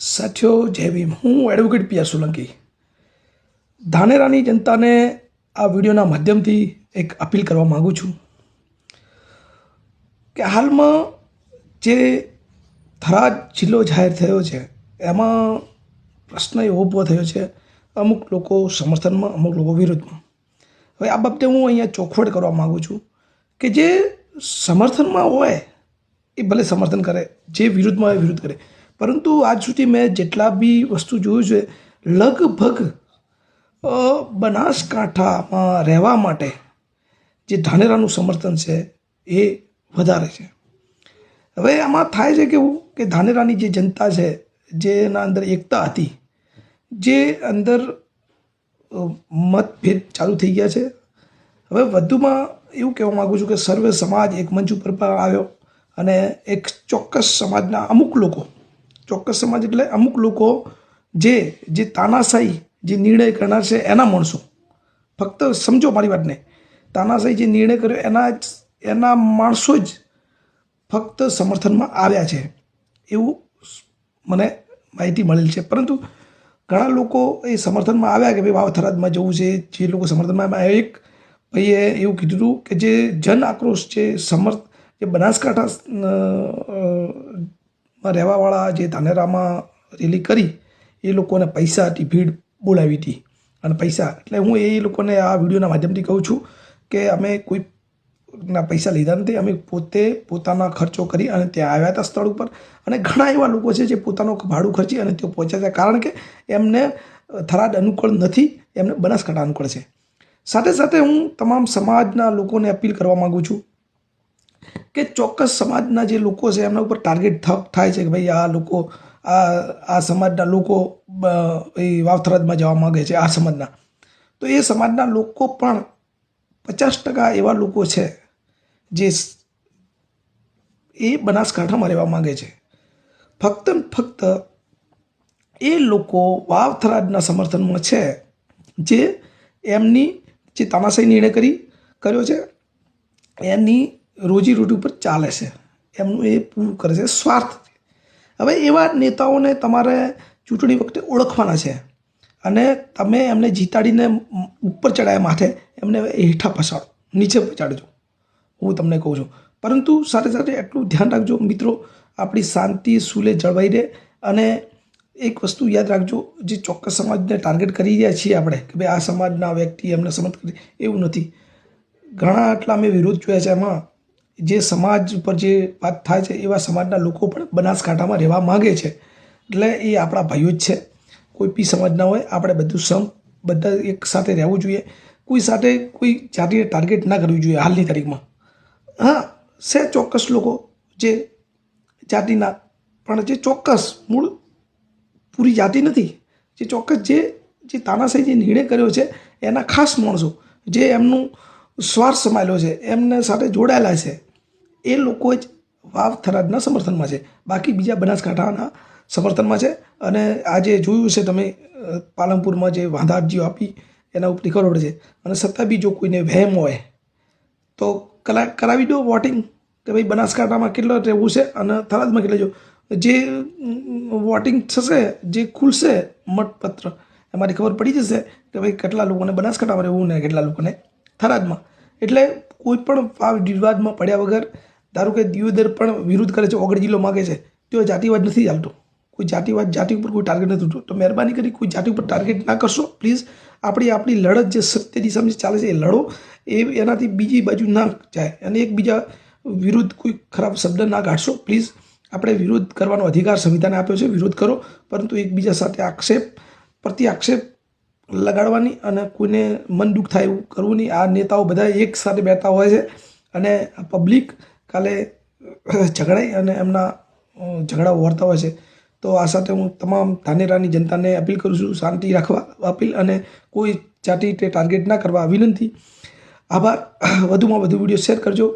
સાથીઓ જય ભીમ હું એડવોકેટ પિયા સોલંકી ધાનેરાની જનતાને આ વિડીયોના માધ્યમથી એક અપીલ કરવા માગું છું કે હાલમાં જે થરાદ જિલ્લો જાહેર થયો છે એમાં પ્રશ્ન એવો ઊભો થયો છે અમુક લોકો સમર્થનમાં અમુક લોકો વિરોધમાં હવે આ બાબતે હું અહીંયા ચોખવટ કરવા માગું છું કે જે સમર્થનમાં હોય, એ ભલે સમર્થન કરે, જે વિરુદ્ધમાં હોય વિરુદ્ધ કરે. પરંતુ આજ સુધી મેં જેટલા બી વસ્તુ જોયું છે, લગભગ બનાસકાંઠામાં રહેવા માટે જે ધાનેરાનું સમર્થન છે એ વધારે છે. હવે આમાં થાય છે કેવું કે ધાનેરાની જે જનતા છે, જેના અંદર એકતા હતી, જે અંદર મતભેદ ચાલુ થઈ ગયા છે. હવે વધુમાં એવું કહેવા માગું છું કે સર્વે સમાજ એક મંચ ઉપર પણ આવ્યો અને એક ચોક્કસ સમાજના અમુક લોકો ચોક્કસ સમાજ એટલે અમુક લોકો જે જે તાનાશાહી જે નિર્ણય કરનાર છે, એના માણસો. ફક્ત સમજો મારી વાતને. તાનાશાહી જે નિર્ણય કર્યો, એના એના માણસો જ ફક્ત સમર્થનમાં આવ્યા છે. એવું મને માહિતી મળેલ છે. પરંતુ ઘણા લોકો એ સમર્થનમાં આવ્યા કે ભાઈ વાવ થરાદમાં જવું છે. જે લોકો સમર્થનમાં આવ્યા એક ભાઈએ એવું કીધું હતું કે જે જન આક્રોશ છે સમર્થ, જે બનાસકાંઠા રહેવાવાળા જે ધાનેરામાં રેલી કરી, એ લોકોને પૈસાથી ભીડ બોલાવી હતી. અને પૈસા, એટલે હું એ લોકોને આ વિડીયોના માધ્યમથી કહું છું કે અમે કોઈ ના પૈસા લીધા નથી, અમે પોતે પોતાના ખર્ચો કરી અને ત્યાં આવ્યા હતા સ્થળ ઉપર. અને ઘણા એવા લોકો છે જે પોતાનું ભાડું ખર્ચી અને તેઓ પહોંચ્યા છે કારણ કે એમને થરાદ અનુકૂળ નથી, એમને બનાસકાંઠા અનુકૂળ છે. સાથે સાથે હું તમામ સમાજના લોકોને અપીલ કરવા માગું છું કે ચોક્કસ સમાજના જે લોકો છે, એમના ઉપર ટાર્ગેટ થપ થાય છે કે ભાઈ આ લોકો, આ આ સમાજના લોકો એ વાવથરાજમાં જવા માગે છે, આ સમાજના. તો એ સમાજના લોકો પણ પચાસ ટકા એવા લોકો છે, જે એ બનાસકાંઠામાં રહેવા માગે છે. ફક્ત ફક્ત એ લોકો વાવથરાજના સમર્થનમાં છે, જે એમની જે તાનાશાહી નિર્ણય કરી, કર્યો છે, એની રોજીરોટી ઉપર ચાલે છે. એમનું એ પૂરું કરે છે સ્વાર્થ. હવે એવા નેતાઓને તમારે ચૂંટણી વખતે ઓળખવાના છે. અને તમે એમને જીતાડીને ઉપર ચડાયા માથે એમને હેઠા પછાડો નીચે પછાડજો હું તમને કહું છું. પરંતુ સાથે સાથે એટલું ધ્યાન રાખજો મિત્રો, આપણી શાંતિ, સુલે જળવાઈ રહે. અને એક વસ્તુ યાદ રાખજો, જે ચોક્કસ સમાજને ટાર્ગેટ કરી રહ્યા છીએ આપણે, કે ભાઈ આ સમાજના વ્યક્તિ એમને સમજ કરી, એવું નથી. ઘણા આટલા અમે વિરોધ જોયા છે એમાં. જે સમાજ ઉપર જે વાત થાય છે, એવા સમાજના લોકો પણ બનાસકાંઠામાં રહેવા માગે છે. એટલે એ આપણા ભાઈઓ જ છે. કોઈ પી સમાજના હોય, આપણે બધું સમ, બધા એક સાથે રહેવું જોઈએ. કોઈ સાથે કોઈ જાતિને ટાર્ગેટ ના કરવી જોઈએ હાલની તારીખમાં. હા, છે ચોક્કસ લોકો જે જાતિના, પણ જે ચોક્કસ મૂળ પૂરી જાતિ નથી. જે ચોક્કસ જે જે તાનાશાહી જે નિર્ણય કર્યો છે, એના ખાસ માણસો જે એમનું સ્વાર્થ સમાયેલો છે, એમને સાથે જોડાયેલા છે. એ લોકો જ વાવ થરાદના સમર્થનમાં છે. બાકી બીજા બનાસકાંઠાના સમર્થનમાં છે. અને આજે જોયું છે તમે પાલનપુરમાં જે વાંધા અરજીઓ આપી, એના ઉપરથી ખબર પડે છે. અને છતાં બી જો કોઈને વહેમ હોય, તો કલા, કરાવી દો વોટિંગ કે ભાઈ બનાસકાંઠામાં કેટલો રહેવું છે અને થરાદમાં કેટલો જો જે વોટિંગ થશે, જે ખુલશે, મતપત્ર. એમાંથી ખબર પડી જશે કે ભાઈ કેટલા લોકોને બનાસકાંઠામાં રહેવું ને કેટલા લોકોને થરાદમાં. એટલે કોઈ પણ વિવાદમાં પડ્યા વગર, ધારો કે દિયોદર પણ વિરોધ કરે છે, ઓગળ જિલ્લો માગે છે તો જાતિવાદ નથી ચાલતો. કોઈ જાતિવાદ, જાતિ ઉપર કોઈ ટાર્ગેટ નથી ઉઠતો તો મહેરબાની કરી કોઈ જાતિ ઉપર ટાર્ગેટ ના કરશો પ્લીઝ આપણી આપણી લડત જે સત્ય દિશામાં ચાલે છે, એ લડો. એ એનાથી બીજી બાજુ ના જાય અને એકબીજા વિરુદ્ધ કોઈ ખરાબ શબ્દ ના કાઢશો પ્લીઝ આપણે વિરોધ કરવાનો અધિકાર સંવિધાને આપ્યો છે, વિરોધ કરો. પરંતુ એકબીજા સાથે આક્ષેપ પ્રતિ આક્ષેપ લગાડવાની અને કોઈને મન દુઃખ થાય એવું કરવું નહીં. આ નેતાઓ બધા એક સાથે બેઠા હોય છે અને પબ્લિક કાલે ઝઘડાઈ અને એમના ઝઘડા વર્તા હોય છે. તો આ સાથે હું તમામ ધાનેરાની જનતાને અપીલ કરું છું, શાંતિ રાખવા અપીલ અને કોઈ જાતિ ટાર્ગેટ ના કરવા વિનંતી. આભાર. વધુમાં વધુ વીડિયો શેર કરજો.